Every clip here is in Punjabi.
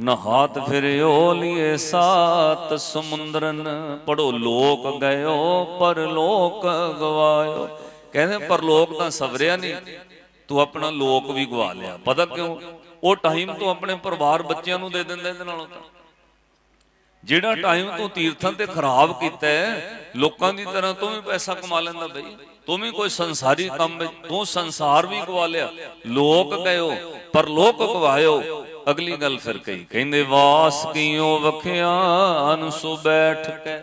ਨਹਾਤ ਫਿਰਿਓ ਲਿਏ ਸਾਤ ਸਮੁੰਦਰਨ। ਪੜੋ ਲੋਕ ਗਇਓ ਪਰ ਲੋਕ ਗਵਾਇਓ। ਕਹਿੰਦੇ ਪਰਲੋਕ ਤਾਂ ਸਵਰਿਆ ਨਹੀਂ ਤੂੰ ਆਪਣਾ ਲੋਕ ਵੀ ਗਵਾ ਲਿਆ। ਪਤਾ ਕਿਉਂ? ਉਹ ਟਾਈਮ ਤੂੰ ਆਪਣੇ ਪਰਿਵਾਰ ਬੱਚਿਆਂ ਨੂੰ ਦੇ ਦਿੰਦਾ ਇਹਦੇ ਨਾਲੋਂ ਤਾਂ। ਜਿਹੜਾ ਟਾਈਮ ਤੂੰ ਤੀਰਥਾਂ ਤੇ ਖਰਾਬ ਕੀਤਾ ਹੈ, ਲੋਕਾਂ ਦੀ ਤਰ੍ਹਾਂ ਤੂੰ ਵੀ ਪੈਸਾ ਕਮਾ ਲੈਂਦਾ ਬਈ। ਤੂੰ ਵੀ ਕੋਈ ਸੰਸਾਰੀ ਕੰਮ ਵਿੱਚ ਤੂੰ ਸੰਸਾਰ ਵੀ ਗਵਾ ਲਿਆ। ਲੋਕ ਗਇਓ ਪਰ ਲੋਕ ਗਵਾਇਓ। ਅਗਲੀ ਗੱਲ ਫਿਰ ਕਹੀ, ਕਹਿੰਦੇ, ਵਾਸ ਕੀਓ ਵਖਿਆ ਅਨਸੁ ਬੈਠ ਕੇ?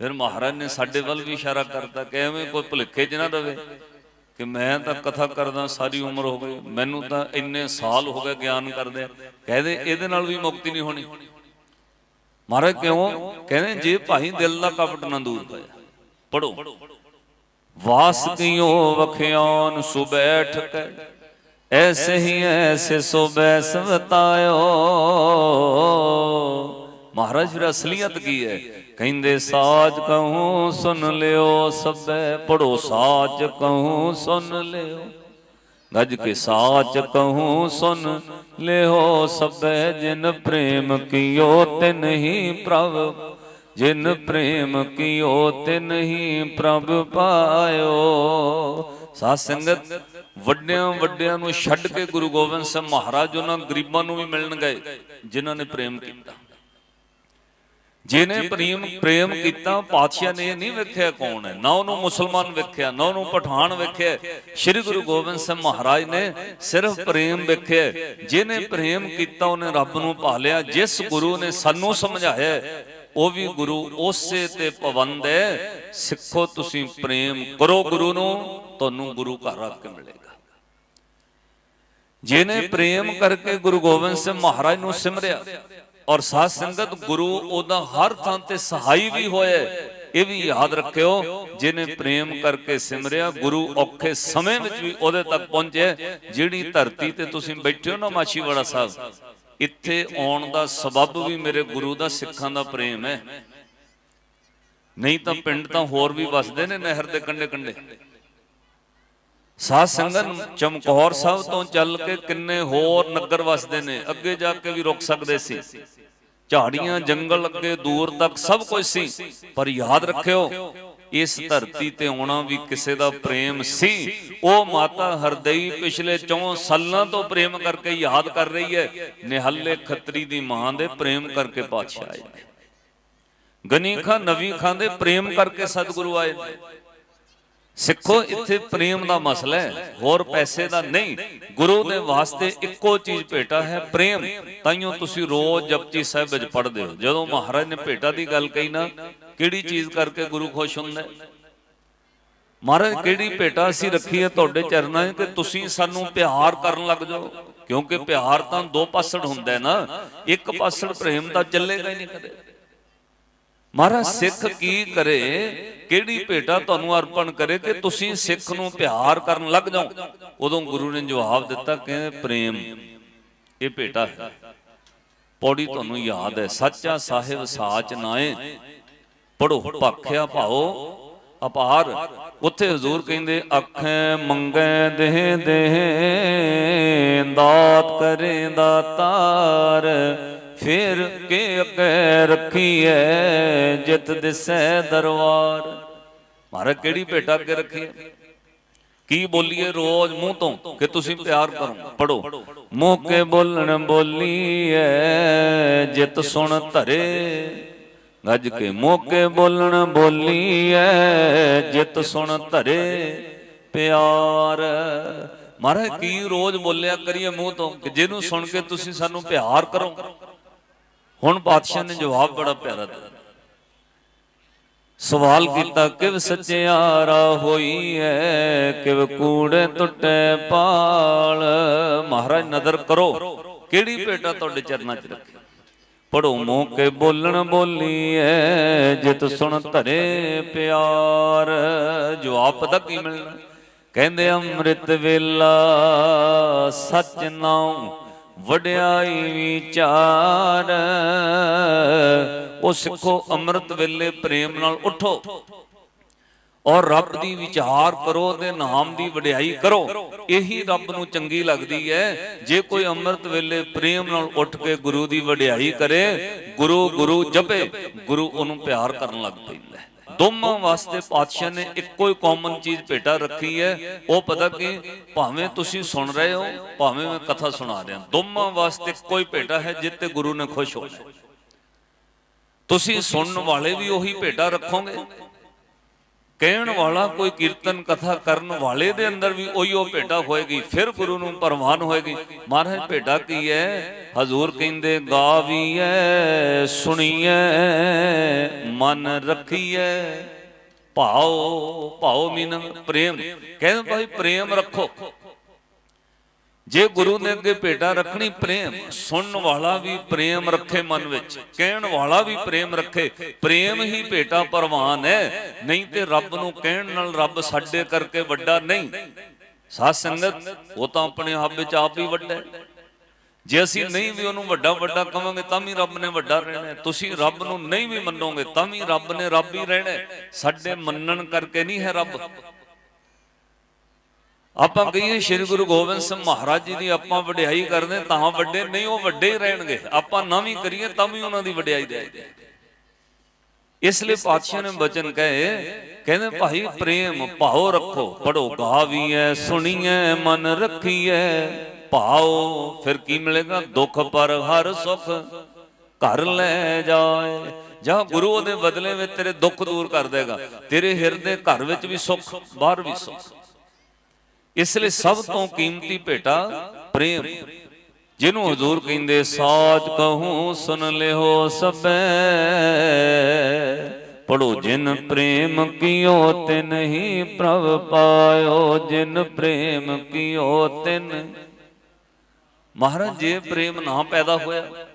ਫਿਰ ਮਹਾਰਾਜ ਨੇ ਸਾਡੇ ਵੱਲ ਵੀ ਇਸ਼ਾਰਾ ਕਰਤਾ ਕਿ ਐਵੇਂ ਕੋਈ ਭੁਲੇਖੇ 'ਚ ਨਾ ਰਵੇ ਕਿ ਮੈਂ ਤਾਂ ਕਥਾ ਕਰਦਾ ਸਾਰੀ ਉਮਰ ਹੋ ਗਈ, ਮੈਨੂੰ ਤਾਂ ਇੰਨੇ ਸਾਲ ਹੋ ਗਏ ਗਿਆਨ ਕਰਦੇ ਕਹਦੇ, ਇਹਦੇ ਨਾਲ ਵੀ ਮੁਕਤੀ ਨਹੀਂ ਹੋਣੀ। ਮਹਾਰਾਜ ਕਿਉਂ? ਕਹਿੰਦੇ, ਜੇ ਭਾਈ ਦਿਲ ਦਾ ਕਪਟ ਨਾ ਦੂਰ ਹੋਇਆ ਪੜੋ ਵਾਸ ਕੀਓ ਵਖਿਆਨ ਸੁਬੈਠ ਕੇ? ਐਸੇ ਹੀ ਐਸੇ ਸੋ ਬੈਸ ਮਹਾਰਾਜ, ਫਿਰ ਅਸਲੀਅਤ ਕੀ ਹੈ? ਕਹਿੰਦੇ, ਸਾਜ ਕਹੂੰ ਸੁਣ ਲਿਓ ਸਭੈ ਪੜੋ ਸਾਜ ਕਹੂੰ, ਸੁਨ ਲਿਓ। ਗੱਜ ਕੇ ਸਾਚ ਕਹੂੰ, ਸੁਨ ਲਿਓ ਸਭੈ, ਜਿਨ ਪ੍ਰੇਮ ਕੀਓ, ਤਿਨ ਹੀ ਪ੍ਰਭ। ਜਿਨ ਪ੍ਰੇਮ ਕੀਓ, ਤਿਨ ਹੀ ਪ੍ਰਭ ਪਾਇਓ। ਸਾਧ ਸੰਗਤ ਵੱਡਿਆਂ ਵੱਡਿਆਂ ਨੂੰ ਛੱਡ ਕੇ ਗੁਰੂ ਗੋਬਿੰਦ ਸਿੰਘ ਮਹਾਰਾਜ, ਉਹਨਾਂ ਗਰੀਬਾਂ ਨੂੰ ਵੀ ਮਿਲਣ ਗਏ, ਜਿਨ੍ਹਾਂ ਨੇ ਪ੍ਰੇਮ ਕੀਤਾ। ਜਿਹਨੇ ਪ੍ਰੇਮ ਪ੍ਰੇਮ ਕੀਤਾ, ਪਾਤਸ਼ਾਹ ਨੇ ਇਹ ਨਹੀਂ ਵੇਖਿਆ ਕੌਣ ਹੈ। ਨਾ ਉਹਨੂੰ ਮੁਸਲਮਾਨ ਵੇਖਿਆ, ਨਾ ਉਹਨੂੰ ਪਠਾਨ ਵੇਖਿਆ। ਸ੍ਰੀ ਗੁਰੂ ਗੋਬਿੰਦ ਸਿੰਘ ਮਹਾਰਾਜ ਨੇ ਸਿਰਫ ਪ੍ਰੇਮ ਵੇਖਿਆ। ਜਿਹਨੇ ਪ੍ਰੇਮ ਕੀਤਾ, ਉਹਨੇ ਰੱਬ ਨੂੰ ਪਾ ਲਿਆ ਜਿਸ ਗੁਰੂ ਨੇ ਸਾਨੂੰ ਸਮਝਾਇਆ ਉਹ ਵੀ ਗੁਰੂ ਉਸੇ ਤੇ ਪਵੰਦ ਹੈ, ਸਿੱਖੋ ਤੁਸੀਂ ਪ੍ਰੇਮ ਕਰੋ ਗੁਰੂ ਨੂੰ, ਤੁਹਾਨੂੰ ਗੁਰੂ ਘਰ ਰੱਖ ਕੇ ਮਿਲੇਗਾ। ਜਿਹਨੇ ਪ੍ਰੇਮ ਕਰਕੇ ਗੁਰੂ ਗੋਬਿੰਦ ਸਿੰਘ ਮਹਾਰਾਜ ਨੂੰ ਸਿਮਰਿਆ ਔਰ ਸਾਧ ਸੰਗਤ ਗੁਰੂ ਉਹਦਾ ਹਰ ਥਾਂ ਤੇ ਸਹਾਈ ਵੀ ਹੋਇਆ, ਇਹ ਵੀ ਯਾਦ ਰੱਖਿਓ, ਜਿਹਨੇ ਪ੍ਰੇਮ ਕਰਕੇ ਸਿਮਰਿਆ, ਗੁਰੂ ਔਖੇ ਸਮੇਂ ਵਿੱਚ ਵੀ ਉਹਦੇ ਤੱਕ ਪਹੁੰਚਿਆ, ਜਿਹੜੀ ਧਰਤੀ ਤੇ ਤੁਸੀਂ ਬੈਠੇ ਹੋ ਨਾ ਮਾਛੀਵਾੜਾ ਸਾਹਿਬ ਇੱਥੇ ਆਉਣ ਦਾ ਸਬਬ ਵੀ ਮੇਰੇ ਗੁਰੂ ਦਾ ਸਿੱਖਾਂ ਦਾ ਪ੍ਰੇਮ ਹੈ। ਨਹੀਂ ਤਾਂ ਪਿੰਡ ਤਾਂ ਹੋਰ ਵੀ ਵਸਦੇ ਨੇ ਨਹਿਰ ਦੇ ਕੰਢੇ ਕੰਢੇ। ਸਾਧ ਸੰਗਤ ਚਮਕੌਰ ਸਾਹਿਬ ਤੋਂ ਚੱਲ ਕੇ ਕਿੰਨੇ ਹੋਰ ਨਗਰ ਵਸਦੇ ਨੇ, ਅੱਗੇ ਜਾ ਕੇ ਵੀ ਰੁਕ ਸਕਦੇ ਸੀ। ਝਾੜੀਆਂ ਜੰਗਲ ਅੱਗੇ ਦੂਰ ਤੱਕ ਸਭ ਕੁਝ ਸੀ, ਪਰ ਯਾਦ ਰੱਖਿਓ, ਇਸ ਧਰਤੀ ਤੇ ਆਉਣਾ ਵੀ ਕਿਸੇ ਦਾ ਪ੍ਰੇਮ ਸੀ। ਉਹ ਮਾਤਾ ਹਰਦਈ ਪਿਛਲੇ 4 ਸਾਲਾਂ ਤੋਂ ਪ੍ਰੇਮ ਕਰਕੇ ਯਾਦ ਕਰ ਰਹੀ ਹੈ। ਨਿਹੱਲੇ ਖੱਤਰੀ ਦੀ ਮਾਂ ਦੇ ਪ੍ਰੇਮ ਕਰਕੇ ਪਾਤਸ਼ਾਹ ਆਏ ਗਨੀ ਖਾਂ ਨਵੀ ਖਾਂ ਦੇ ਪ੍ਰੇਮ ਕਰਕੇ ਸਤਿਗੁਰੂ ਆਏ ਨੇ। ਸਿੱਖੋ, ਇੱਥੇ ਪ੍ਰੇਮ ਦਾ ਮਸਲਾ ਹੈ, ਹੋਰ ਪੈਸੇ ਦਾ ਨਹੀਂ। ਗੁਰੂ ਦੇ ਵਾਸਤੇ ਇੱਕੋ ਚੀਜ਼ ਭੇਟਾ ਹੈ, ਪ੍ਰੇਮ। ਤਾਈਓ ਤੁਸੀਂ ਰੋਜ਼ ਜਪਜੀ ਸਾਹਿਬ ਵਿੱਚ ਪੜ੍ਹਦੇ ਹੋ। ਜਦੋਂ ਮਹਾਰਾਜ ਨੇ ਭੇਟਾ ਦੀ ਗੱਲ ਕਹੀ ਨਾ, ਕਿਹੜੀ ਚੀਜ਼ ਕਰਕੇ ਗੁਰੂ ਖੁਸ਼ ਹੁੰਦਾ ਹੈ? ਮਹਾਰਾਜ, ਕਿਹੜੀ ਭੇਟਾ ਅਸੀਂ ਰੱਖੀ ਹੈ ਤੁਹਾਡੇ ਚਰਨਾਂ 'ਚ ਕਿ ਤੁਸੀਂ ਸਾਨੂੰ ਪਿਆਰ ਕਰਨ ਲੱਗ ਜਾਓ? ਕਿਉਂਕਿ ਪਿਆਰ ਤਾਂ ਦੋ ਪਾਸੜ ਹੁੰਦਾ ਹੈ ਨਾ। ਇੱਕ ਪਾਸੜ ਪ੍ਰੇਮ ਦਾ ਚੱਲੇਗਾ ਹੀ ਨਹੀਂ ਕਦੇ। ਮਹਾਰਾਜ, ਸਿੱਖ ਕੀ ਕਰੇ? ਕਿਹੜੀ ਭੇਟਾ ਤੁਹਾਨੂੰ ਅਰਪਣ ਕਰੇ ਕਿ ਤੁਸੀਂ ਸਿੱਖ ਨੂੰ ਪਿਆਰ ਕਰਨ ਲੱਗ ਜਾਓ? ਉਦੋਂ ਗੁਰੂ ਨੇ ਜਵਾਬ ਦਿੱਤਾ ਕਿ ਪ੍ਰੇਮ, ਇਹ ਭੇਟਾ ਹੈ। ਪੌੜੀ ਤੁਹਾਨੂੰ ਯਾਦ ਹੈ। ਸੱਚਾ ਸਾਹਿਬ ਸਾਚ ਨਾਏ ਪੜੋ ਭਖਿਆ ਭਾਓ, ਅਪਾਰ। ਉੱਥੇ ਹਜ਼ੂਰ ਕਹਿੰਦੇ, ਅੱਖੇ ਮੰਗੇ ਦੇਹ ਦੇਹ, ਦਾਤ ਕਰੇ ਦਾਤਾਰ। ਫੇਰ ਕੇ ਅੱਗੇ ਰੱਖੀਐ, ਜਿਤ ਦਿਸੈ ਦਰਬਾਰ। ਮਹਾਰਾਜ ਕਿਹੜੀ ਭੇਟਾ ਅੱਗੇ ਰੱਖੀ ਕੀ ਬੋਲੀਏ ਰੋਜ਼ ਮੂੰਹ ਤੋਂ ਕਿ ਤੁਸੀਂ ਪਿਆਰ ਕਰੋ? ਪੜੋ ਮੂੰਹ ਕੇ ਬੋਲਣ ਬੋਲੀਐ, ਜਿਤ ਸੁਣ ਧਰੇ। ਗੱਜ ਕੇ ਮੂੰਹ ਕੇ ਬੋਲਣ ਬੋਲੀਐ, ਜਿਤ ਸੁਣ ਧਰੇ। ਪਿਆਰ। ਮਹਾਰਾਜ ਕੀ ਰੋਜ਼ ਬੋਲਿਆ ਕਰੀਏ ਮੂੰਹ ਤੋਂ ਕਿ ਜਿਹਨੂੰ ਸੁਣ ਕੇ ਤੁਸੀਂ ਸਾਨੂੰ ਪਿਆਰ ਕਰੋ? ਹੁਣ ਬਾਦਸ਼ਾਹ ਨੇ ਜਵਾਬ ਬੜਾ ਪਿਆਰਾ ਦਿੱਤਾ। ਸਵਾਲ ਕੀਤਾ, ਕਿਵ ਸੱਚਿਆਰਾ ਹੋਈ ਐ ਕਿਵ ਕੂੜੇ ਟੁੱਟੇ ਪਾਲ। ਮਹਾਰਾਜ, ਨਦਰ ਕਰੋ, ਕਿਹੜੀ ਭੇਟਾ ਤੁਹਾਡੇ ਚਰਨਾਂ 'ਚ ਰੱਖੀ? ਪੜੋ ਮੂੰਹ ਕੇ ਬੋਲਣ ਬੋਲੀ ਐ ਜਿਤ ਸੁਣ ਧਰੇ ਪਿਆਰ। ਜਵਾਬ ਪਤਾ ਕੀ ਮਿਲਣਾ? ਕਹਿੰਦੇ ਅੰਮ੍ਰਿਤ ਵੇਲਾ ਸੱਚ ਨਾਉ ਵਡਿਆਈ ਵਿਚਾਰ। ਉਹ ਸਿੱਖੋ ਅੰਮ੍ਰਿਤ ਵੇਲੇ ਪ੍ਰੇਮ ਨਾਲ ਉਠੋ ਔਰ ਰੱਬ ਦੀ ਵਿਚਾਰ ਕਰੋ ਤੇ ਨਾਮ ਦੀ ਵਡਿਆਈ ਕਰੋ। ਇਹੀ ਰੱਬ ਨੂੰ ਚੰਗੀ ਲੱਗਦੀ ਹੈ। ਜੇ ਕੋਈ ਅੰਮ੍ਰਿਤ ਵੇਲੇ ਪ੍ਰੇਮ ਨਾਲ ਉੱਠ ਕੇ ਗੁਰੂ ਦੀ ਵਡਿਆਈ ਕਰੇ, ਗੁਰੂ ਗੁਰੂ ਜਪੇ, ਗੁਰੂ ਉਹਨੂੰ ਪਿਆਰ ਕਰਨ ਲੱਗ ਪੈਂਦਾ ਹੈ। ਦੋਵਾਂ ਵਾਸਤੇ ਪਾਤਸ਼ਾਹ ਨੇ ਇੱਕੋ ਹੀ ਕਾਮਨ ਚੀਜ਼ ਭੇਟਾ ਰੱਖੀ ਹੈ। ਉਹ ਪਤਾ ਕਿ? ਭਾਵੇਂ ਤੁਸੀਂ ਸੁਣ ਰਹੇ ਹੋ, ਭਾਵੇਂ ਮੈਂ ਕਥਾ ਸੁਣਾ ਰਿਹਾ। ਦੋਵਾਂ ਵਾਸਤੇ ਇੱਕੋ ਹੀ ਭੇਟਾ ਹੈ ਜਿੱਤੇ ਗੁਰੂ ਨੇ ਖੁਸ਼ ਹੋਣਾ। ਤੁਸੀਂ ਸੁਣਨ ਵਾਲੇ ਵੀ ਉਹੀ ਭੇਟਾ ਰੱਖੋਗੇ। ਕਹਿਣ ਵਾਲਾ ਕੋਈ ਕੀਰਤਨ ਕਥਾ ਕਰਨ ਵਾਲੇ ਦੇ ਅੰਦਰ ਵੀ ਉਹੀ ਉਹ ਭੇਟਾ ਹੋਏਗੀ, ਫਿਰ ਗੁਰੂ ਨੂੰ ਪਰਵਾਨ ਹੋਏਗੀ। ਮਹਾਰਾਜ ਭੇਟਾ ਕੀ ਹੈ? ਹਜ਼ੂਰ ਕਹਿੰਦੇ, ਗਾਵੀਐ, ਸੁਣੀਐ, ਮਨ ਰੱਖੀਐ। ਭਾਉ ਭਾਉ ਮੀਨ, ਪ੍ਰੇਮ। ਕਹਿੰਦੇ ਭਾਈ, ਪ੍ਰੇਮ ਰੱਖੋ। ਜੇ ਗੁਰੂ ਨੇ ਅੱਗੇ ਭੇਟਾ ਰੱਖਣੀ ਪ੍ਰੇਮ, ਸੁਣਨ ਵਾਲਾ ਵੀ ਪ੍ਰੇਮ ਰੱਖੇ ਮਨ ਵਿੱਚ, ਕਹਿਣ ਵਾਲਾ ਵੀ ਪ੍ਰੇਮ ਰੱਖੇ, ਪ੍ਰੇਮ ਹੀ ਭੇਟਾ ਪਰਵਾਨ ਹੈ, ਨਹੀਂ ਤੇ ਰੱਬ ਨੂੰ ਕਹਿਣ ਨਾਲ ਰੱਬ ਸਾਡੇ ਕਰਕੇ ਵੱਡਾ ਨਹੀਂ। ਸਾਧ ਸੰਗਤ, ਉਹ ਤਾਂ ਆਪਣੇ ਆਪ ਵਿੱਚ ਆਪ ਹੀ ਵੱਡਾ ਹੈ। ਜੇ ਅਸੀਂ ਨਹੀਂ ਵੀ ਉਹਨੂੰ ਵੱਡਾ ਵੱਡਾ ਕਵਾਂਗੇ, ਤਾਂ ਵੀ ਰੱਬ ਨੇ ਵੱਡਾ ਰਹਿਣਾ ਤੁਸੀਂ ਰੱਬ ਨੂੰ ਨਹੀਂ ਵੀ ਮੰਨੋਗੇ, ਤਾਂ ਵੀ ਰੱਬ ਨੇ ਰੱਬ ਹੀ ਰਹਿਣਾ ਸਾਡੇ ਮੰਨਣ ਕਰਕੇ ਨਹੀਂ ਹੈ ਰੱਬ। ਆਪਾਂ ਕਹੀਏ ਸ੍ਰੀ ਗੁਰੂ ਗੋਬਿੰਦ ਸਿੰਘ ਮਹਾਰਾਜ ਜੀ ਦੀ ਆਪਾਂ ਵਡਿਆਈ ਕਰਦੇ, ਤਾਂ ਵੱਡੇ, ਨਹੀਂ ਉਹ ਵੱਡੇ ਹੀ ਰਹਿਣਗੇ। ਆਪਾਂ ਨਾ ਵੀ ਕਰੀਏ, ਤਾਂ ਵੀ ਉਹਨਾਂ ਦੀ ਵਡਿਆਈ ਦੇਈਏ ਇਸ ਲਈ ਪਾਤਸ਼ਾਹ ਨੇ ਬਚਨ ਕਹੇ, ਕਹਿੰਦੇ, ਭਾਈ ਪ੍ਰੇਮ ਭਾਉ ਰੱਖੋ, ਪੜੋ ਗਾਵੀਐ, ਸੁਣੀਐ, ਮਨ ਰੱਖੀਐ। ਭਾਉ, ਫਿਰ ਕੀ ਮਿਲੇਗਾ? ਦੁੱਖ ਪਰ ਹਰ ਸੁਖ ਘਰ ਲੈ ਜਾਏ। ਜਾਂ ਗੁਰੂ ਉਹਦੇ ਬਦਲੇ ਵਿੱਚ ਤੇਰੇ ਦੁੱਖ ਦੂਰ ਕਰ ਦੇਗਾ। ਤੇਰੇ ਹਿਰਦੇ ਘਰ ਵਿੱਚ ਵੀ ਸੁੱਖ, ਬਾਹਰ ਵੀ ਸੁੱਖ। ਇਸ ਲਈ ਸਭ ਤੋਂ ਕੀਮਤੀ ਭੇਟਾ ਪ੍ਰੇਮ। ਜਿਹਨੂੰ ਹਜ਼ੂਰ ਕਹਿੰਦੇ ਸਾਚ ਕਹੂੰ ਸੁਨ ਲਿਓ ਸਬੈ ਪੜੋ ਜਿਨ ਪ੍ਰੇਮ ਕੀਓ ਤਿਨ ਹੀ ਪ੍ਰਭ ਪਾਇਓ ਜਿਨ ਪ੍ਰੇਮ ਕੀਓ ਤਿਨ ਮਹਾਰਾਜ ਜੇ ਪ੍ਰੇਮ ਨਾ ਪੈਦਾ ਹੋਇਆ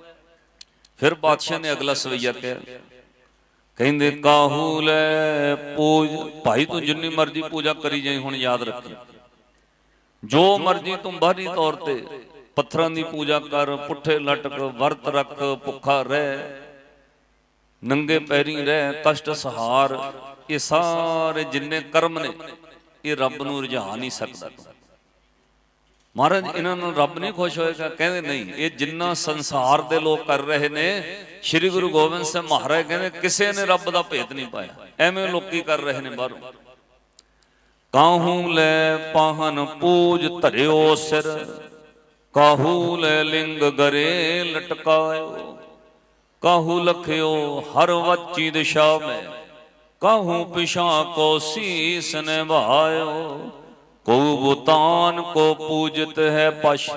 ਫਿਰ ਬਾਦਸ਼ਾਹ ਨੇ ਅਗਲਾ ਸਵਈਆ ਕਿਹਾ। ਕਹਿੰਦੇ ਕਾਹੂ ਲੈ ਪੂਜ ਭਾਈ ਤੂੰ ਜਿੰਨੀ ਮਰਜ਼ੀ ਪੂਜਾ ਕਰੀ ਜਾਈ ਹੁਣ ਯਾਦ ਰੱਖੀ। ਜੋ ਮਰਜ਼ੀ ਤੂੰ ਬਾਹਰੀ ਤੌਰ ਤੇ ਪੱਥਰਾਂ ਦੀ ਪੂਜਾ ਕਰ, ਪੁੱਠੇ ਲਟਕ, ਵਰਤ ਰੱਖ, ਭੁੱਖਾ ਰਹਿ, ਨੰਗੇ ਪੈਰੀ ਰਹਿ, ਕਸ਼ਟ ਸਹਾਰ, ਇਹ ਸਾਰੇ ਜਿੰਨੇ ਕਰਮ ਨੇ, ਇਹ ਰੱਬ ਨੂੰ ਰਝਾ ਨਹੀਂ ਸਕਦਾ। ਮਹਾਰਾਜ, ਇਹਨਾਂ ਨੂੰ ਰੱਬ ਨਹੀਂ ਖੁਸ਼ ਹੋਏਗਾ, ਕਹਿੰਦੇ ਨਹੀਂ, ਇਹ ਜਿੰਨਾ ਸੰਸਾਰ ਦੇ ਲੋਕ ਕਰ ਰਹੇ ਨੇ, ਸ੍ਰੀ ਗੁਰੂ ਗੋਬਿੰਦ ਸਿੰਘ ਮਹਾਰਾਜ ਕਹਿੰਦੇ, ਕਿਸੇ ਨੇ ਰੱਬ ਦਾ ਭੇਦ ਨਹੀਂ ਪਾਇਆ। ਐਵੇਂ ਲੋਕੀ ਕਰ ਰਹੇ ਨੇ ਬਾਹਰੋਂ। ਕਾਹੂ ਲੈ ਪਾਹਨ ਪੂਜ ਧਰਿਓ ਸਿਰ, ਕਾਹੂ ਲੈ ਲਿੰਗ ਗਰੇ ਲਟਕਾਇਓ, ਕਾਹੂ ਲਖਿਓ ਹਰ ਵੱਚੀ ਦਿਸ਼ਾ ਮੈਂ, ਕਾਹੂ ਪਿਛਾ ਕੋ ਸੀਸ ਨਿਭਾਇਓ ਕੋ ਬੁਤਾਨ ਕੋ ਪੂਜਤ ਹੈ ਪਸ਼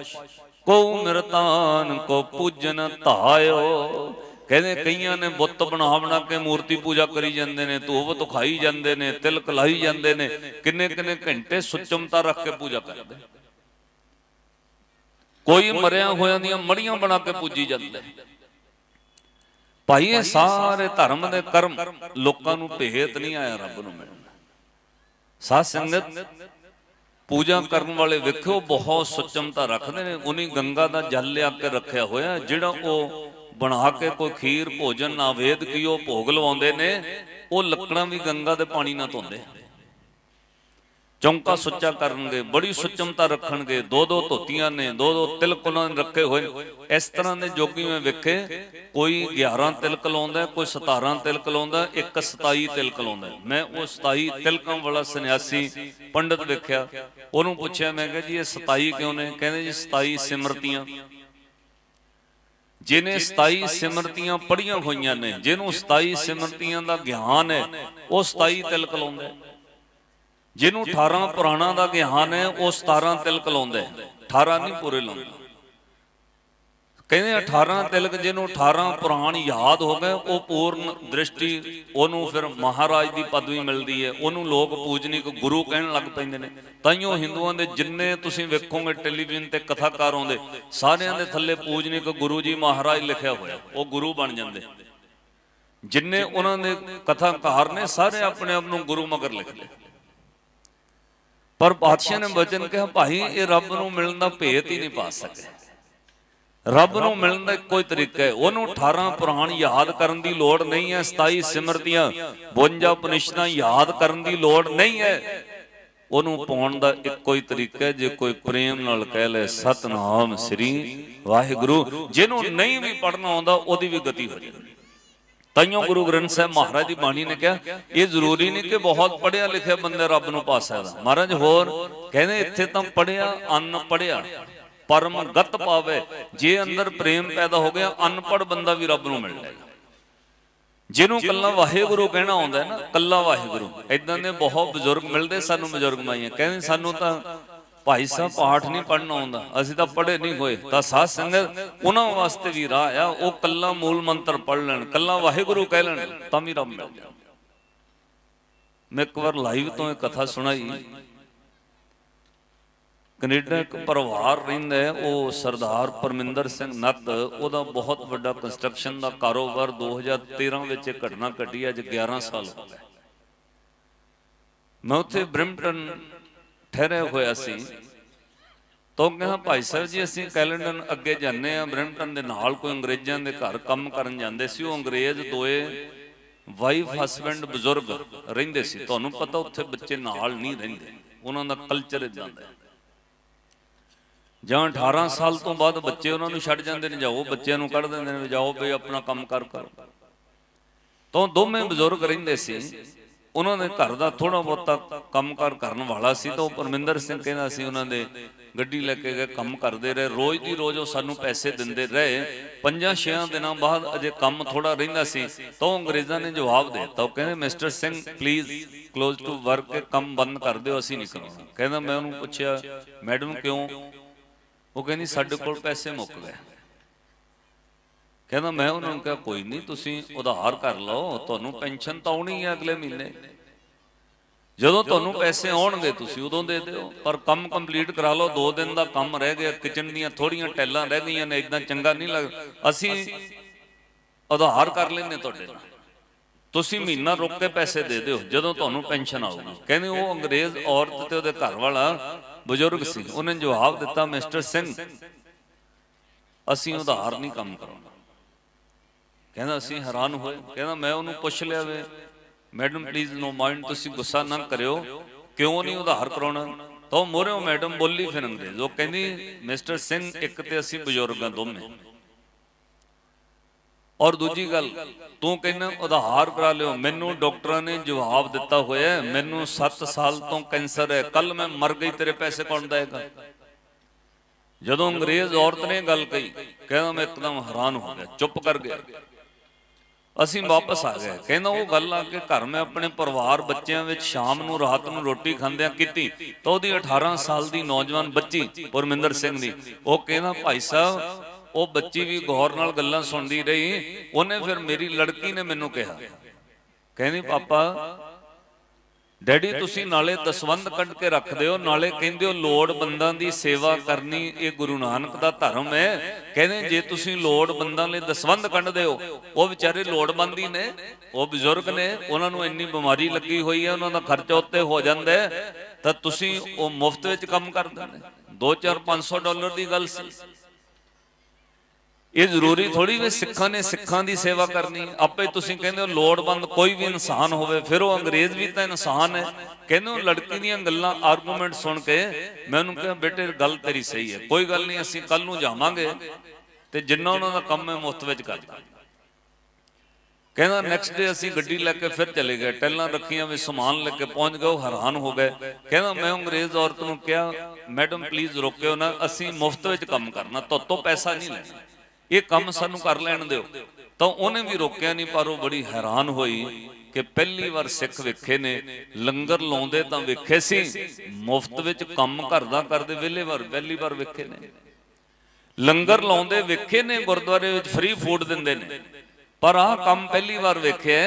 ਕੋ ਮਿਰਤਾਨ ਕੋ ਪੂਜਨ ਧਾਇਓ ਕਹਿੰਦੇ ਕਈਆਂ ਨੇ ਬੁੱਤ ਬਣਾ ਬਣਾ ਕੇ ਮੂਰਤੀ ਪੂਜਾ ਕਰੀ ਜਾਂਦੇ ਨੇ ਧੂਪ ਤੁਖਾਈ ਜਾਂਦੇ ਨੇ, ਤਿਲਕ ਲਾਈ ਜਾਂਦੇ ਨੇ, ਕਿੰਨੇ ਕਿੰਨੇ ਘੰਟੇ ਸੁਚਮਤਾ ਰੱਖ ਕੇ ਪੂਜਾ ਕਰਦੇ ਕੋਈ ਮਰਿਆ ਹੋਇਆਂ ਦੀਆਂ ਮੜੀਆਂ ਬਣਾ ਕੇ ਪੂਜੀ ਜਾਂਦਾ ਭਾਈ, ਇਹ ਸਾਰੇ ਧਰਮ ਦੇ ਕਰਮ, ਲੋਕਾਂ ਨੂੰ ਭੇਤ ਨਹੀਂ ਆਇਆ ਰੱਬ ਨੂੰ ਮਿਲਣ ਸਾਧ ਸੰਗਤ, ਪੂਜਾ ਕਰਨ ਵਾਲੇ ਵੇਖਿਓ, ਬਹੁਤ ਸੁਚਮਤਾ ਰੱਖਦੇ ਨੇ, ਉਨੀ ਗੰਗਾ ਦਾ ਜਲ ਲਿਆ ਕੇ ਰੱਖਿਆ ਹੋਇਆ, ਜਿਹੜਾ ਉਹ ਬਣਾ ਕੇ ਕੋਈ ਖੀਰ ਭੋਜਨ ਨਾਵੇਦ ਕੀ ਉਹ ਭੋਗ ਲਵਾਉਂਦੇ ਨੇ, ਉਹ ਲੱਕੜਾਂ ਵੀ ਗੰਗਾ ਦੇ ਪਾਣੀ ਨਾਲ ਧੋਂਦੇ ਚੌਂਕਾ ਸੁੱਚਾ ਕਰਨਗੇ, ਬੜੀ ਸੁਚਮਤਾ ਰੱਖਣਗੇ ਦੋ ਦੋ ਧੋਤੀਆਂ ਨੇ ਦੋ ਦੋ ਤਿਲਕ ਉਹਨਾਂ ਨੇ ਰੱਖੇ ਹੋਏ ਇਸ ਤਰ੍ਹਾਂ ਦੇ ਜੋਗੀ ਮੈਂ ਵੇਖੇ, ਕੋਈ 11 ਤਿਲਕ ਲਾਉਂਦਾ, ਕੋਈ 17 ਤਿਲਕ ਲਾਉਂਦਾ, ਇੱਕ 27 ਤਿਲਕ ਲਾਉਂਦਾ। ਮੈਂ ਉਹ 27 ਤਿਲਕਾਂ ਵਾਲਾ ਸੰਨਿਆਸੀ ਪੰਡਤ ਵੇਖਿਆ, ਉਹਨੂੰ ਪੁੱਛਿਆ, ਮੈਂ ਕਿਹਾ ਜੀ, ਇਹ 27 ਕਿਉਂ ਨੇ? ਕਹਿੰਦੇ ਜੀ 27 ਸਿਮਰਤੀਆਂ। ਜਿਹਨੇ 27 ਸਿਮਰਤੀਆਂ ਪੜੀਆਂ ਹੋਈਆਂ ਨੇ, ਜਿਹਨੂੰ 27 ਸਿਮਰਤੀਆਂ ਦਾ ਗਿਆਨ ਹੈ, ਉਹ 27 ਤਿਲਕ ਲਾਉਂਦਾ ਜਿਹਨੂੰ 18 ਪੁਰਾਣਾ ਦਾ ਗਿਆਨ ਹੈ, ਉਹ 17 ਤਿਲਕ ਲਾਉਂਦਾ ਹੈ। 18 ਨਹੀਂ, ਪੂਰੇ ਲਾਉਂਦਾ। ਕਹਿੰਦੇ 18 ਤਿਲਕ ਜਿਹਨੂੰ 18 ਪੁਰਾਣ ਯਾਦ ਹੋ ਗਏ, ਉਹ ਪੂਰਨ ਦ੍ਰਿਸ਼ਟੀ, ਉਹਨੂੰ ਫਿਰ ਮਹਾਰਾਜ ਦੀ ਪਦਵੀ ਮਿਲਦੀ ਹੈ, ਉਹਨੂੰ ਲੋਕ ਪੂਜਨੀਕ ਗੁਰੂ ਕਹਿਣ ਲੱਗ ਪੈਂਦੇ ਨੇ। ਤਾਈਓ ਹਿੰਦੂਆਂ ਦੇ ਜਿੰਨੇ ਤੁਸੀਂ ਵੇਖੋਗੇ ਟੈਲੀਵਿਜ਼ਨ ਤੇ ਕਥਾਕਾਰ ਆਉਂਦੇ ਸਾਰਿਆਂ ਦੇ ਥੱਲੇ ਪੂਜਨੀਕ ਗੁਰੂ ਜੀ ਮਹਾਰਾਜ ਲਿਖਿਆ ਹੋਇਆ, ਉਹ ਗੁਰੂ ਬਣ ਜਾਂਦੇ। ਜਿੰਨੇ ਉਹਨਾਂ ਦੇ ਕਥਾਕਾਰ ਨੇ, ਸਾਰੇ ਆਪਣੇ ਆਪ ਨੂੰ ਗੁਰੂ ਮਗਰ ਲਿਖ ਲਿਖਦੇ ਪਰ ਪਾਤਸ਼ਾਹ ਨੇ ਵਚਨ ਕਿਹਾ, ਭਾਈ, ਇਹ ਰੱਬ ਨੂੰ ਮਿਲਣ ਦਾ ਭੇਤ ਹੀ ਨਹੀਂ ਪਾ ਸਕਿਆ। ਰੱਬ ਨੂੰ ਮਿਲਣ ਦਾ ਇੱਕੋ ਹੀ ਤਰੀਕਾ ਹੈ ਉਹਨੂੰ 18 ਪੁਰਾਣ ਯਾਦ ਕਰਨ ਦੀ ਲੋੜ ਨਹੀਂ ਹੈ 27 ਸਿਮਰਤੀਆਂ 52 ਉਪਨਿਸ਼ਦਾਂ ਯਾਦ ਕਰਨ ਦੀ ਲੋੜ ਨਹੀਂ ਹੈ। ਉਹਨੂੰ ਪਾਉਣ ਦਾ ਇੱਕੋ ਹੀ ਤਰੀਕਾ ਹੈ, ਜੇ ਕੋਈ ਪ੍ਰੇਮ ਨਾਲ ਕਹਿ ਲੈ, ਸਤਨਾਮ ਸ੍ਰੀ ਵਾਹਿਗੁਰੂ, ਜਿਹਨੂੰ ਨਹੀਂ ਵੀ ਪੜਨਾ ਆਉਂਦਾ, ਉਹਦੀ ਵੀ ਗਤੀ ਹੋ ਜਾਂਦੀ। ਤਾਈਓ ਗੁਰੂ ਗ੍ਰੰਥ ਸਾਹਿਬ ਮਹਾਰਾਜ ਦੀ ਬਾਣੀ ਨੇ ਕਿਹਾ, ਇਹ ਜ਼ਰੂਰੀ ਨਹੀਂ ਕਿ ਬਹੁਤ ਪੜਿਆ ਲਿਖਿਆ ਬੰਦੇ ਰੱਬ ਨੂੰ ਪਾ ਸਕਦਾ। ਮਹਾਰਾਜ ਹੋਰ ਕਹਿੰਦੇ, ਇੱਥੇ ਤਾਂ ਪੜਿਆ ਅਨ ਪੜਿਆ ਪਰਮ ਗਤ ਪਾਵੇ, ਜੇ ਅੰਦਰ ਪ੍ਰੇਮ ਪੈਦਾ ਹੋ ਗਿਆ ਅਨਪੜ ਬੰਦਾ ਵੀ ਰੱਬ ਨੂੰ ਮਿਲ ਜਾਏਗਾ ਜਿਹਨੂੰ ਕੱਲਾ ਵਾਹਿਗੁਰੂ ਕਹਿਣਾ ਆਉਂਦਾ ਨਾ ਕੱਲਾ ਵਾਹਿਗੁਰੂ। ਇਦਾਂ ਦੇ ਬਹੁਤ ਬਜ਼ੁਰਗ ਮਿਲਦੇ ਸਾਨੂੰ ਬਜ਼ੁਰਗ ਮਾਈਆਂ। ਕਹਿੰਦੇ ਸਾਨੂੰ ਤਾਂ ਭਾਈ ਸਾਹਿਬ ਪਾਠ ਨਹੀਂ ਪੜਨਾ ਆਉਂਦਾ, ਅਸੀਂ ਤਾਂ ਪੜ੍ਹੇ ਨਹੀਂ ਹੋਏ। ਤਾਂ ਸਾਧ ਸੰਗਤ ਉਹਨਾਂ ਵਾਸਤੇ ਵੀ ਰਾਹ ਆ, ਉਹ ਕੱਲਾ ਮੂਲ ਮੰਤਰ ਪੜ ਲੈਣ ਕੱਲਾ ਵਾਹਿਗੁਰੂ ਕਹਿ ਲੈਣ, ਤਾਂ ਵੀ ਰੱਬ ਮਿਲ ਜਾਣਾ ਮੈਂ ਇੱਕ ਵਾਰ ਲਾਈਵ ਤੋਂ ਇਹ ਕਥਾ ਸੁਣਾਈ। ਕੈਨੇਡਾ ਇੱਕ ਪਰਿਵਾਰ ਰਹਿੰਦਾ ਹੈ, ਉਹ ਸਰਦਾਰ ਪਰਮਿੰਦਰ ਸਿੰਘ ਨੱਤ, ਉਹਦਾ ਬਹੁਤ ਵੱਡਾ ਕੰਸਟਰਕਸ਼ਨ ਦਾ ਕਾਰੋਬਾਰ 2013 ਵਿੱਚ ਇਹ ਘਟਨਾ ਘਟੀ, ਅੱਜ 11 ਸਾਲ ਹੋ ਗਏ। ਮੈਂ ਉੱਥੇ ਬ੍ਰਿਮਟਨ ਠਹਿਰਿਆ ਹੋਇਆ ਸੀ। ਤਾਂ ਉਹ ਕਹਿੰਦਾ, ਭਾਈ ਸਾਹਿਬ ਜੀ, ਅਸੀਂ ਕੈਲੰਡਨ ਅੱਗੇ ਜਾਂਦੇ ਆ ਬ੍ਰਿਮਟਨ ਦੇ ਨਾਲ ਕੋਈ ਅੰਗਰੇਜ਼ਾਂ ਦੇ ਘਰ ਕੰਮ ਕਰਨ ਜਾਂਦੇ ਸੀ। ਉਹ ਅੰਗਰੇਜ਼ ਦੋਏ ਵਾਈਫ ਹਸਬੰਡ ਬਜ਼ੁਰਗ ਰਹਿੰਦੇ ਸੀ। ਤੁਹਾਨੂੰ ਪਤਾ ਉੱਥੇ ਬੱਚੇ ਨਾਲ ਨਹੀਂ ਰਹਿੰਦੇ। ਉਹਨਾਂ ਦਾ ਕਲਚਰ ਇਦਾਂ ਦਾ ਹੈ। ਜਾਂ 18 ਸਾਲ ਤੋਂ ਬਾਅਦ ਬੱਚੇ ਉਹਨਾਂ ਨੂੰ ਛੱਡ ਜਾਂਦੇ ਨੇ, ਜਾਓ, ਬੱਚਿਆਂ ਨੂੰ ਕੱਢ ਦਿੰਦੇ ਨੇ, ਜਾਓ ਵੀ ਆਪਣਾ ਕੰਮ ਕਰ, ਕਰੋ। ਤਾਂ ਦੋਵੇਂ ਬਜ਼ੁਰਗ ਰਹਿੰਦੇ ਸੀ, ਉਹਨਾਂ ਦੇ ਘਰ ਦਾ ਥੋੜਾ ਬਹੁਤਾ ਕੰਮਕਾਰ ਕਰਨ ਵਾਲਾ ਸੀ, ਤਾਂ ਉਹ ਪਰਮਿੰਦਰ ਸਿੰਘ ਕਹਿੰਦਾ ਸੀ, ਉਹਨਾਂ ਦੇ ਗੱਡੀ ਲੈ ਕੇ ਗਏ, ਕੰਮ ਕਰਦੇ ਰਹੇ, ਰੋਜ਼ ਦੀ ਰੋਜ਼ ਉਹ ਸਾਨੂੰ ਪੈਸੇ ਦਿੰਦੇ ਰਹੇ। ਪੰਜਾਂ ਛੇਆਂ ਦਿਨਾਂ ਬਾਅਦ ਅਜੇ ਕੰਮ ਥੋੜਾ ਰਹਿੰਦਾ ਸੀ, ਤਾਂ ਉਹ ਅੰਗਰੇਜ਼ਾਂ ਨੇ ਜਵਾਬ ਦੇ ਦਿੱਤਾ, ਉਹ ਕਹਿੰਦੇ, mister Singh please close to work ਕੰਮ ਬੰਦ ਕਰ ਦਿਓ, ਅਸੀਂ ਨਹੀਂ ਕਰਾਉਣਾ। ਕਹਿੰਦਾ, ਮੈਂ ਉਹਨੂੰ ਪੁੱਛਿਆ, ਮੈਡਮ, ਕਿਉਂ? ਉਹ ਕਹਿੰਦੀ, ਸਾਡੇ ਕੋਲ ਪੈਸੇ ਮੁੱਕ ਗਏ। ਕਹਿੰਦਾ, ਮੈਂ ਉਹਨਾਂ ਨੂੰ ਕਿਹਾ, ਕੋਈ ਨਹੀਂ, ਤੁਸੀਂ ਉਧਾਰ ਕਰ ਲਓ, ਤੁਹਾਨੂੰ ਪੈਨਸ਼ਨ ਤਾਂ ਆਉਣੀ ਹੈ ਅਗਲੇ ਮਹੀਨੇ। ਜਦੋਂ ਤੁਹਾਨੂੰ ਪੈਸੇ ਆਉਣਗੇ, ਤੁਸੀਂ ਉਦੋਂ ਦੇ ਦਿਓ। ਪਰ ਕੰਮ ਕੰਪਲੀਟ ਕਰਾ ਲਓ 2 ਦਿਨ ਦਾ ਕੰਮ ਰਹਿ ਗਿਆ, ਕਿਚਨ ਦੀਆਂ ਥੋੜੀਆਂ ਟੈਲਾਂ ਰਹਿ ਗਈਆਂ ਨੇ ਇਦਾਂ ਚੰਗਾ ਨਹੀਂ ਲੱਗ ਅਸੀਂ ਉਧਾਰ ਕਰ ਲੈਨੇ ਤੁਹਾਡੇ ਨਾਲ। ਤੁਸੀਂ ਮਹੀਨਾ ਰੁਕ ਕੇ ਪੈਸੇ ਦੇ ਦਿਓ ਜਦੋਂ ਤੁਹਾਨੂੰ ਪੈਨਸ਼ਨ ਆਊਗੀ। ਕਹਿੰਦੇ ਉਹ ਅੰਗਰੇਜ਼ ਔਰਤ ਤੇ ਉਹਦੇ ਘਰ ਵਾਲਾ ਬਜ਼ੁਰਗ ਸੀ। ਉਹਨੇ ਜਵਾਬ ਦਿੱਤਾ ਮਿਸਟਰ ਸਿੰਘ ਅਸੀਂ ਉਧਾਰ ਨਹੀਂ ਕੰਮ ਕਰਾਉਣਾ ਕਹਿੰਦਾ ਅਸੀਂ ਹੈਰਾਨ ਹੋਏ। ਕਹਿੰਦਾ ਮੈਂ ਉਹਨੂੰ ਪੁੱਛ ਲਿਆ ਵੇ। ਮੈਡਮ ਪਲੀਜ਼ ਨੋ ਮਾਈਂਡ ਤੁਸੀਂ ਗੁੱਸਾ ਨਾ ਕਰਿਓ। ਕਿਉਂ ਨਹੀਂ ਉਧਾਰ ਕਰਾਉਣਾ? ਤਾਂ ਮੋਰਿਓ ਮੈਡਮ ਬੋਲੀ ਫਿਰ ਅੰਗਰੇਜ਼। ਉਹ ਕਹਿੰਦੀ ਮਿਸਟਰ ਸਿੰਘ ਇੱਕ ਤੇ ਅਸੀਂ ਬਜ਼ੁਰਗਾਂ ਦੋਵੇਂ। ਔਰ ਦੂਜੀ ਗੱਲ, ਤੂੰ ਕਹਿੰਦਾ ਉਧਾਰ ਕਰਾ ਲਿਓ। ਮੈਨੂੰ ਡਾਕਟਰਾਂ ਨੇ ਜਵਾਬ ਦਿੱਤਾ ਹੋਇਆ ਮੈਨੂੰ 7 ਸਾਲ ਤੋਂ ਕੈਂਸਰ ਹੈ। ਕੱਲ ਮੈਂ ਮਰ ਗਈ, ਤੇਰੇ ਪੈਸੇ ਕੌਣ ਦੇਗਾ ਜਦੋਂ ਅੰਗਰੇਜ਼ ਔਰਤ ਨੇ ਗੱਲ ਕਹੀ, ਕਹਿੰਦਾ ਮੈਂ ਇੱਕਦਮ ਹੈਰਾਨ ਹੋ ਗਿਆ, ਚੁੱਪ ਕਰ ਗਿਆ। ਅਸੀਂ ਵਾਪਸ ਆ ਗਏ। ਕਹਿੰਦਾ ਉਹ ਗੱਲ ਆ ਕੇ ਘਰ ਮੈਂ ਆਪਣੇ ਪਰਿਵਾਰ ਬੱਚਿਆਂ ਵਿੱਚ ਸ਼ਾਮ ਨੂੰ, ਰਾਤ ਨੂੰ ਰੋਟੀ ਖਾਂਦਿਆਂ ਕੀਤੀ, ਤਾਂ ਉਹਦੀ 18 ਸਾਲ ਦੀ ਨੌਜਵਾਨ ਬੱਚੀ, ਪਰਮਿੰਦਰ ਸਿੰਘ ਦੀ, ਉਹ ਕਹਿੰਦਾ, ਭਾਈ ਸਾਹਿਬ ਉਹ ਬੱਚੀ ਵੀ ਗੌਰ ਨਾਲ ਗੱਲਾਂ ਸੁਣਦੀ ਰਹੀ, ਉਹਨੇ ਫਿਰ ਮੇਰੀ ਲੜਕੀ ਨੇ ਮੈਨੂੰ ਕਿਹਾ। ਕਹਿੰਦੀ, ਪਾਪਾ, ਡੈਡੀ, ਤੁਸੀਂ ਨਾਲੇ ਦਸਵੰਧ ਕੱਢ ਕੇ ਰੱਖਦੇ ਹੋ ਨਾਲੇ ਕਹਿੰਦੇ ਹੋ ਲੋੜਵੰਦਾਂ ਦੀ ਸੇਵਾ ਕਰਨੀ, ਇਹ ਗੁਰੂ ਨਾਨਕ ਦਾ ਧਰਮ ਹੈ। ਕਹਿੰਦੇ, ਜੇ ਤੁਸੀਂ ਲੋੜਵੰਦਾਂ ਲਈ ਦਸਵੰਧ ਕੱਢਦੇ ਹੋ ਉਹ ਵਿਚਾਰੇ ਲੋੜਵੰਦ ਹੀ ਨੇ, ਉਹ ਬਜ਼ੁਰਗ ਨੇ, ਉਹਨਾਂ ਨੂੰ ਇੰਨੀ ਬਿਮਾਰੀ ਲੱਗੀ ਹੋਈ ਹੈ, ਉਹਨਾਂ ਦਾ ਖਰਚਾ ਉੱਤੇ ਹੋ ਜਾਂਦਾ ਤਾਂ ਤੁਸੀਂ ਉਹ ਮੁਫਤ ਵਿੱਚ ਕੰਮ ਕਰ ਦਿੰਦੇ 2 4 500 ਡਾਲਰ ਦੀ ਗੱਲ ਸੀ। ਇਹ ਜ਼ਰੂਰੀ ਥੋੜੀ ਵੀ ਸਿੱਖਾਂ ਨੇ ਸਿੱਖਾਂ ਦੀ ਸੇਵਾ ਕਰਨੀ। ਆਪੇ ਤੁਸੀਂ ਕਹਿੰਦੇ ਹੋ ਲੋੜਵੰਦ ਕੋਈ ਵੀ ਇਨਸਾਨ ਹੋਵੇ, ਫਿਰ ਉਹ ਅੰਗਰੇਜ਼ ਵੀ ਤਾਂ ਇਨਸਾਨ ਹੈ। ਕਹਿੰਦੇ ਉਹ ਲੜਕੀ ਦੀਆਂ ਗੱਲਾਂ ਆਰਗੂਮੈਂਟ ਸੁਣ ਕੇ ਮੈਂ ਉਹਨੂੰ ਕਿਹਾ, ਬੇਟੇ, ਗੱਲ ਤੇਰੀ ਸਹੀ ਹੈ। ਕੋਈ ਗੱਲ ਨਹੀਂ, ਅਸੀਂ ਕੱਲ ਨੂੰ ਜਾਵਾਂਗੇ ਤੇ ਜਿੰਨਾ ਉਹਨਾਂ ਦਾ ਕੰਮ ਹੈ, ਮੁਫਤ ਵਿੱਚ ਕਰ ਕਹਿੰਦਾ ਨੈਕਸਟ ਡੇ ਅਸੀਂ ਗੱਡੀ ਲੈ ਕੇ ਫਿਰ ਚਲੇ ਗਏ। ਟੈਲਾਂ ਰੱਖੀਆਂ ਵੀ, ਸਮਾਨ ਲੈ ਕੇ ਪਹੁੰਚ ਗਏ, ਉਹ ਹੈਰਾਨ ਹੋ ਗਏ। ਕਹਿੰਦਾ, ਮੈਂ ਅੰਗਰੇਜ਼ ਔਰਤ ਨੂੰ ਕਿਹਾ ਮੈਡਮ ਪਲੀਜ਼ ਰੋਕਿਓ ਨਾ, ਅਸੀਂ ਮੁਫਤ ਵਿੱਚ ਕੰਮ ਕਰਨਾ ਤੋਤੋਂ ਪੈਸਾ ਨਹੀਂ ਲੈਣਾ। ਇਹ ਕੰਮ ਸਾਨੂੰ ਕਰ ਲੈਣ ਦਿਓ। ਤਾਂ ਉਹਨੇ ਵੀ ਰੋਕਿਆ ਨਹੀਂ, ਪਰ ਉਹ ਬੜੀ ਹੈਰਾਨ ਹੋਈ ਕਿ ਪਹਿਲੀ ਵਾਰ ਸਿੱਖ ਵੇਖੇ ਨੇ, ਲੰਗਰ ਲਾਉਂਦੇ ਤਾਂ ਵੇਖੇ ਸੀ, ਮੁਫਤ ਵਿੱਚ ਕੰਮ ਕਰਦਾ ਕਰਦੇ ਵੇਲੇ ਵਾਰ, ਪਹਿਲੀ ਵਾਰ ਵੇਖੇ ਨੇ। ਲੰਗਰ ਲਾਉਂਦੇ ਵੇਖੇ ਨੇ, ਗੁਰਦੁਆਰੇ ਵਿੱਚ ਫ੍ਰੀ ਫੂਡ ਦਿੰਦੇ ਨੇ। ਪਰ ਆਹ ਕੰਮ ਪਹਿਲੀ ਵਾਰ ਵੇਖਿਆ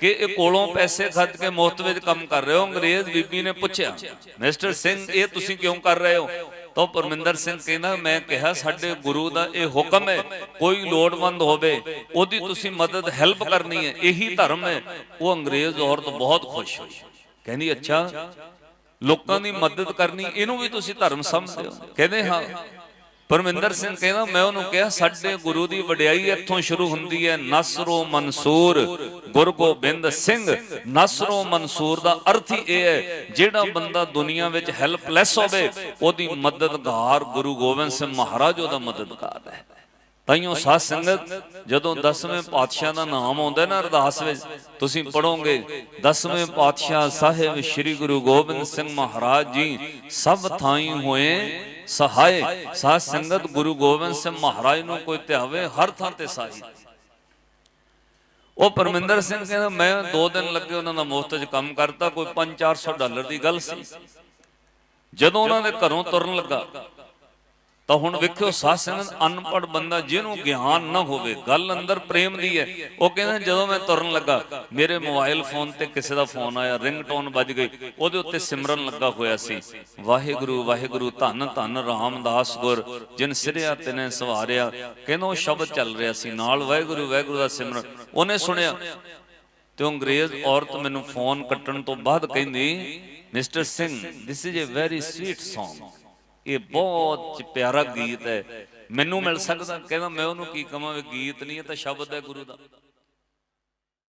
ਕਿ ਇਹ ਕੋਲੋਂ ਪੈਸੇ ਖਰਚ ਕੇ ਮੁਫਤ ਵਿੱਚ ਕੰਮ ਕਰ ਰਹੇ ਹੋ, ਅੰਗਰੇਜ਼ ਬੀਬੀ ਨੇ ਪੁੱਛਿਆ, ਮਿਸਟਰ ਸਿੰਘ, ਇਹ ਤੁਸੀਂ ਕਿਉਂ ਕਰ ਰਹੇ ਹੋ? ਤਾਂ ਪਰਮਿੰਦਰ ਸਿੰਘ ਕਹਿੰਦਾ, ਮੈਂ ਕਿਹਾ, ਸਾਡੇ ਗੁਰੂ ਦਾ ਇਹ ਹੁਕਮ ਹੈ, ਕੋਈ ਲੋੜਵੰਦ ਹੋਵੇ, ਉਹਦੀ ਤੁਸੀਂ ਮਦਦ ਹੈਲਪ ਕਰਨੀ ਹੈ, ਇਹੀ ਧਰਮ ਹੈ। ਉਹ ਅੰਗਰੇਜ਼ ਔਰਤ ਬਹੁਤ ਖੁਸ਼ ਹੋਈ। ਕਹਿੰਦੀ, ਅੱਛਾ, ਲੋਕਾਂ ਦੀ ਮਦਦ ਕਰਨੀ, ਇਹਨੂੰ ਵੀ ਤੁਸੀਂ ਧਰਮ ਸਮਝਦੇ ਹੋ। ਕਹਿੰਦੇ, ਹਾਂ। ਪਰਮਿੰਦਰ ਸਿੰਘ ਕਹਿੰਦਾ, ਮੈਂ ਉਹਨੂੰ ਕਿਹਾ, ਸਾਡੇ ਗੁਰੂ ਦੀ ਵਡਿਆਈ ਇੱਥੋਂ ਸ਼ੁਰੂ ਹੁੰਦੀ ਹੈ ਨਸਰੋ ਮਨਸੂਰ ਗੁਰੂ ਗੋਬਿੰਦ ਸਿੰਘ। ਨਸਰੋ ਮਨਸੂਰ ਦਾ ਅਰਥ ਹੀ ਇਹ ਹੈ, ਜਿਹੜਾ ਬੰਦਾ ਦੁਨੀਆ ਵਿੱਚ ਹੈਲਪਲੈਸ ਹੋਵੇ, ਉਹਦੀ ਮਦਦਗਾਰ ਗੁਰੂ ਗੋਬਿੰਦ ਸਿੰਘ ਮਹਾਰਾਜ, ਉਹਦਾ ਮਦਦਗਾਰ ਹੈ। ਤਾਈਓ ਸਾਧ ਸੰਗਤ, ਜਦੋਂ 10ਵੇਂ ਪਾਤਸ਼ਾਹ ਦਾ ਨਾਮ ਆਉਂਦਾ ਨਾ ਅਰਦਾਸ ਵਿੱਚ, ਤੁਸੀਂ ਪੜੋਗੇ 10ਵੇਂ ਪਾਤਸ਼ਾਹ ਸਾਹਿਬ ਸ੍ਰੀ ਗੁਰੂ ਗੋਬਿੰਦ ਸਿੰਘ ਮਹਾਰਾਜ ਜੀ ਸਭ ਥਾਈ ਹੋਏ ਸਹਾਇ ਸਾਧ ਸੰਗਤ ਗੁਰੂ ਗੋਬਿੰਦ ਸਿੰਘ ਮਹਾਰਾਜ ਨੂੰ ਕੋਈ ਧਿਆਵੇ, ਹਰ ਥਾਂ ਤੇ ਸਹਾਈ ਉਹ ਪਰਮਿੰਦਰ ਸਿੰਘ ਕਹਿੰਦਾ, ਮੈਂ 2 ਦਿਨ ਲੱਗੇ ਉਹਨਾਂ ਦਾ ਮੁਫਤ 'ਚ ਕੰਮ ਕਰਤਾ, ਕੋਈ 5-400 ਡਾਲਰ ਦੀ ਗੱਲ ਸੀ। ਜਦੋਂ ਉਹਨਾਂ ਦੇ ਘਰੋਂ ਤੁਰਨ ਲੱਗਾ ਤਾਂ ਹੁਣ ਵੇਖਿਓ ਸਾਧ ਸੰਗਤ ਅਨਪੜ ਬੰਦਾ ਜਿਹਨੂੰ ਗਿਆਨ ਨਾ ਹੋਵੇ, ਗੱਲ ਅੰਦਰ ਪ੍ਰੇਮ ਦੀ ਹੈ। ਉਹ ਕਹਿੰਦਾ, ਜਦੋਂ ਮੈਂ ਤੁਰਨ ਲੱਗਾ, ਮੇਰੇ ਮੋਬਾਈਲ ਫੋਨ ਤੇ ਕਿਸੇ ਦਾ ਫੋਨ ਆਇਆ, ਰਿੰਗਟੋਨ ਵੱਜ ਗਈ। ਉਹਦੇ ਉੱਤੇ ਸਿਮਰਨ ਲੱਗਾ ਹੋਇਆ ਸੀ। ਵਾਹਿਗੁਰੂ ਵਾਹਿਗੁਰੂ, ਧੰਨ ਧੰਨ ਰਾਮਦਾਸ ਗੁਰ, ਜਿਨ ਸਿਰਿਆ ਤਿਨੇ ਸਵਾਰਿਆ। ਕਹਿੰਦਾ, ਉਹ ਸ਼ਬਦ ਚੱਲ ਰਿਹਾ ਸੀ। ਨਾਲ ਵਾਹਿਗੁਰੂ ਵਾਹਿਗੁਰੂ ਦਾ ਸਿਮਰਨ। ਉਹਨੇ ਸੁਣਿਆ, ਤੇ ਉਹ ਅੰਗਰੇਜ਼ ਔਰਤ ਮੈਨੂੰ ਫੋਨ ਕੱਟਣ ਤੋਂ ਬਾਅਦ ਕਹਿੰਦੀ, mister Singh this is a very sweet Song. ਇਹ ਬਹੁਤ ਪਿਆਰਾ ਗੀਤ ਹੈ। ਮੈਨੂੰ ਮਿਲ ਸਕਦਾ? ਕਹਿੰਦਾ, ਮੈਂ ਉਹਨੂੰ ਕੀ ਕਹਾਂ ਵੀ ਗੀਤ ਨਹੀਂ, ਇਹ ਤਾਂ ਸ਼ਬਦ ਹੈ ਗੁਰੂ ਦਾ।